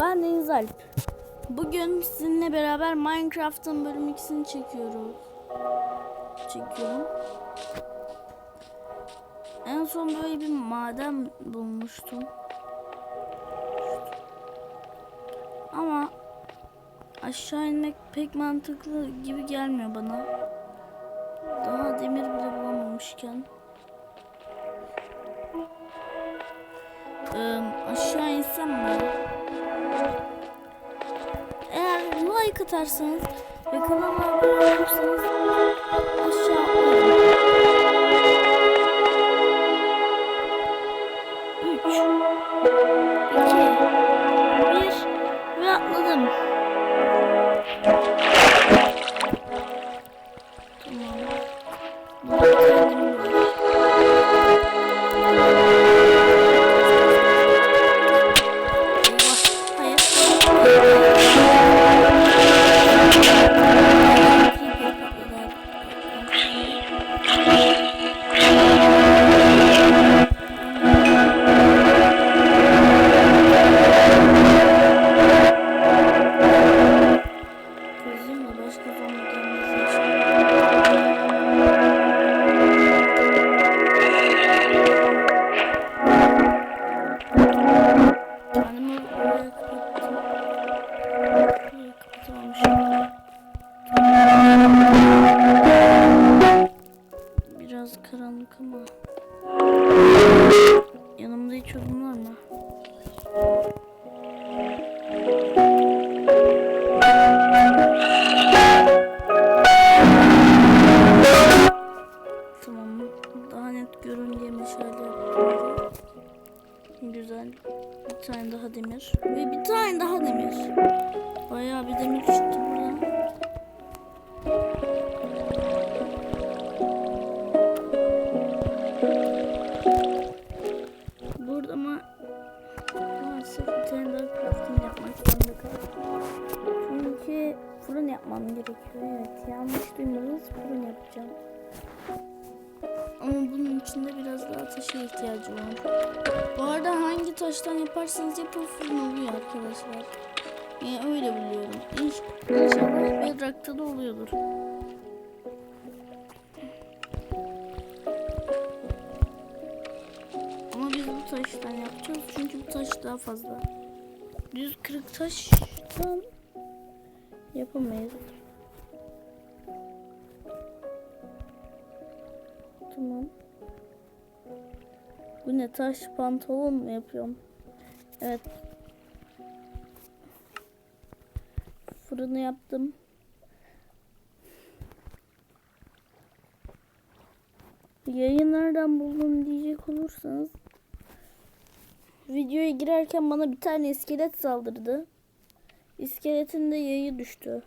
Ben Deniz Alp. Bugün sizinle beraber Minecraft'ın bölüm 2'sini çekiyoruz. Çekiyorum. En son böyle bir maden bulmuştum. Ama aşağı inmek pek mantıklı gibi gelmiyor bana. Daha demir bile bulamamışken. Ee, aşağı insem mi? Like atarsanız ve kanalıma abone olursanız aşağı. 3 2 1 ve atladım. Tamam. Mı? Tamam. Daha net görün diye meşale yaptım. Güzel. Bir tane daha demir. Ve bir tane daha demir. Bayağı bir demir çıktı yapmam gerekiyor. Evet yanlış duymadınız fırın yapacağım. Ama bunun için de biraz daha taşa ihtiyacı var. Bu arada hangi taştan yaparsanız yapın fırın oluyor arkadaşlar. Yani öyle biliyorum. İnş inşallah Bedrock'ta da oluyordur. Ama biz bu taştan yapacağız çünkü bu taş daha fazla. Düz kırık taştan yapamayız. Tamam. Bu ne taş pantolon mu yapıyorum? Evet. Fırını yaptım. Yayı nereden buldum diyecek olursanız videoya girerken bana bir tane iskelet saldırdı. İskeletin de yayı düştü.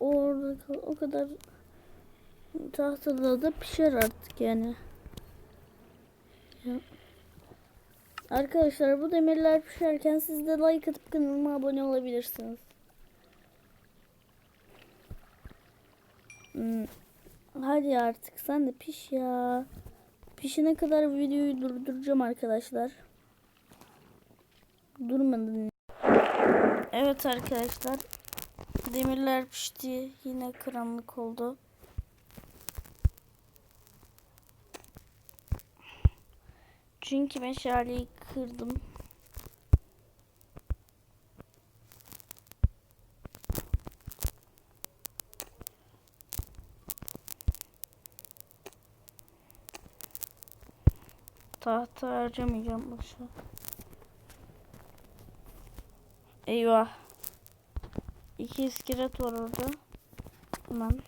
Orada kal- o kadar tahtada da pişer artık yani. Ya. Arkadaşlar bu demirler pişerken siz de like atıp kanalıma abone olabilirsiniz. Hadi artık sen de piş ya. Pişene kadar videoyu durduracağım arkadaşlar. Durmadın. Evet arkadaşlar. Demirler pişti. Yine karanlık oldu. Çünkü meşaleyi kırdım. Tahta harcamayacağım boşa. Eyvah. İki iskelet var orada. Hemen.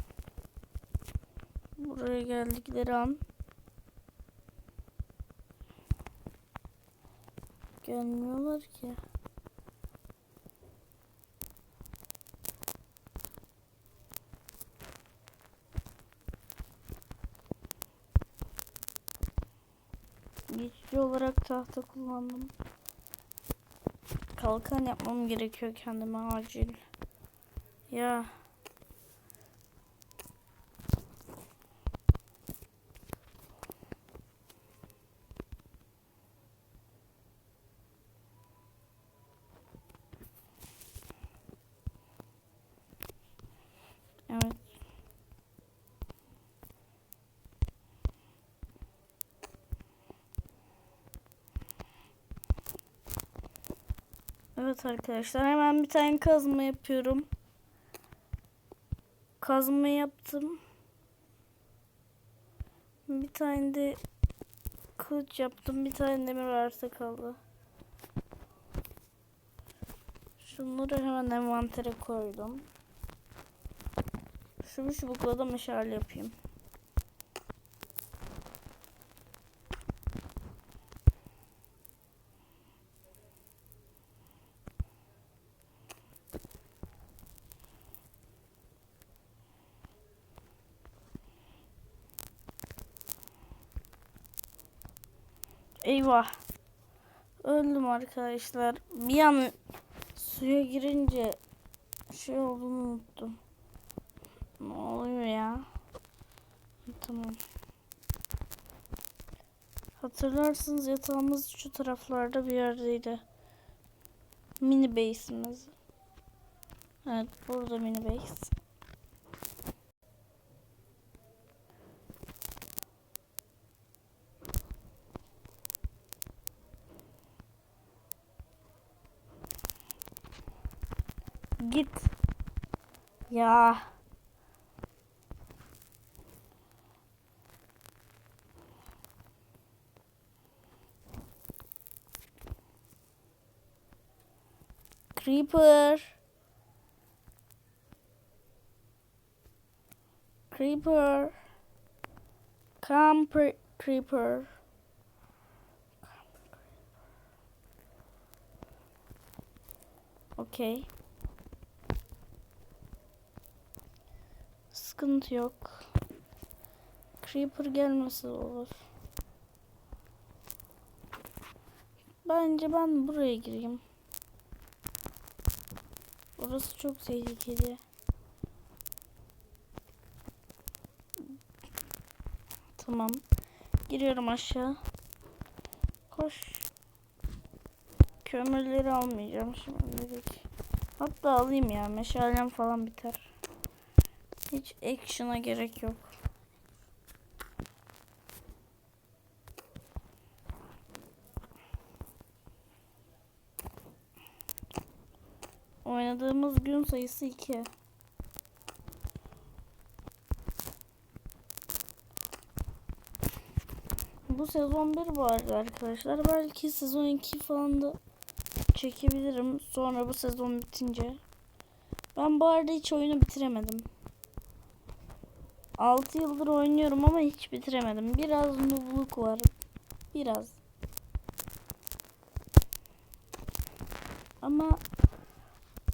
Buraya geldikleri an. Gelmiyorlar ki. Geçici olarak tahta kullandım. Kalkan yapmam gerekiyor kendime acil. Ya. Evet. Evet arkadaşlar hemen bir tane kazma yapıyorum. Kazma yaptım. Bir tane de kılıç yaptım. Bir tane demir arsa kaldı. Şunları hemen envantere koydum. Şu çubukla da meşale yapayım. Eyvah. Öldüm arkadaşlar. Bir an suya girince şey olduğunu unuttum. Ne oluyor ya? Tamam. Hatırlarsınız yatağımız şu taraflarda bir yerdeydi. Mini base'imiz. Evet burada mini base. Git. Ya. Creeper. Creeper. Come, creeper. Okay. Sıkıntı yok. Creeper gelmesi olur. Bence ben buraya gireyim. Orası çok tehlikeli. Tamam. Giriyorum aşağı. Koş. Kömürleri almayacağım şimdilik. Hatta alayım ya. Meşalem falan biter. Hiç action'a gerek yok. Oynadığımız gün sayısı 2. Bu sezon 1 vardı arkadaşlar. Belki sezon 2 falan da çekebilirim. Sonra bu sezon bitince. Ben bu arada hiç oyunu bitiremedim. 6 yıldır oynuyorum ama hiç bitiremedim. Biraz noobluk var. Biraz. Ama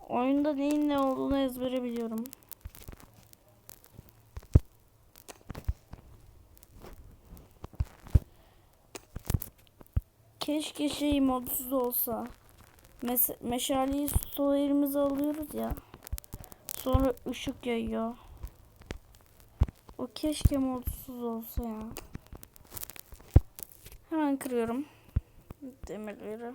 oyunda neyin ne olduğunu ezbere biliyorum. Keşke şey modsuz olsa. Mes meşaleyi sol alıyoruz ya. Sonra ışık yayıyor. Keşke modsuz olsa ya. Hemen kırıyorum. Demirleri.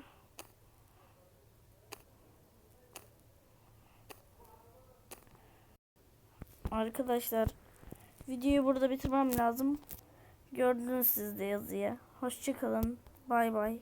Arkadaşlar videoyu burada bitirmem lazım. Gördünüz siz de yazıyı. Hoşçakalın. Bay bay.